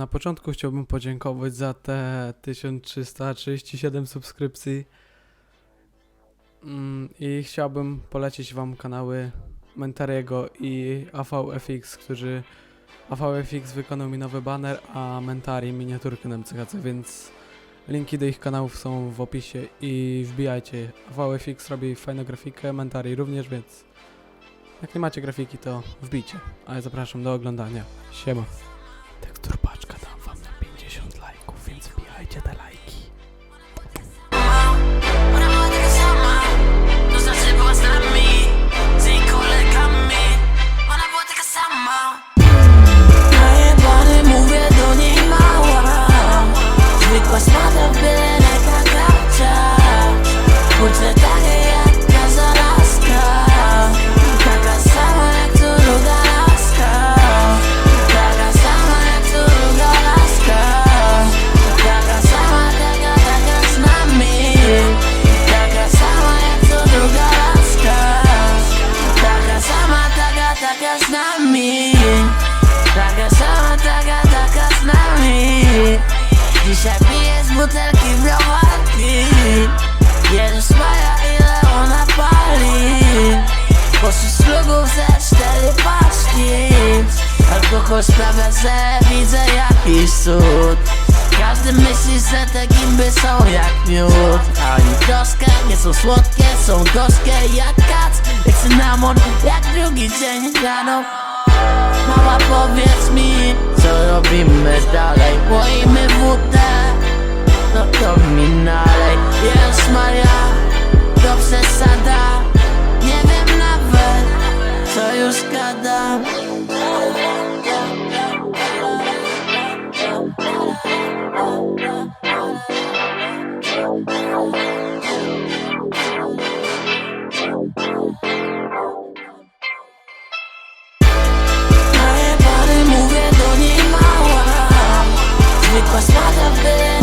Na początku chciałbym podziękować za te 1337 subskrypcji. Mm, I chciałbym polecić Wam kanały Mentariego i AVFX, którzy AVFX wykonał mi nowy banner, a Mentari miniaturkę na MCHC, więc linki do ich kanałów są w opisie i wbijajcie. AVFX robi fajną grafikę, Mentari również, więc jak nie macie grafiki, to wbijcie. A ja zapraszam do oglądania. Siema. Tylko sprawia, że widzę jakiś cud. Każdy myśli, że te gimby są jak miód. A oni troszkę nie są słodkie, są gorzkie jak kac. Jak cynamon, jak drugi dzień rano. Mama powiedz mi, co robimy dalej? Łoimy wódę, no to mi nalej. Jezus Maria, to przesada. Nie wiem nawet, co już gadam. Moje pary mówię do niej mała. Zwykła słaba była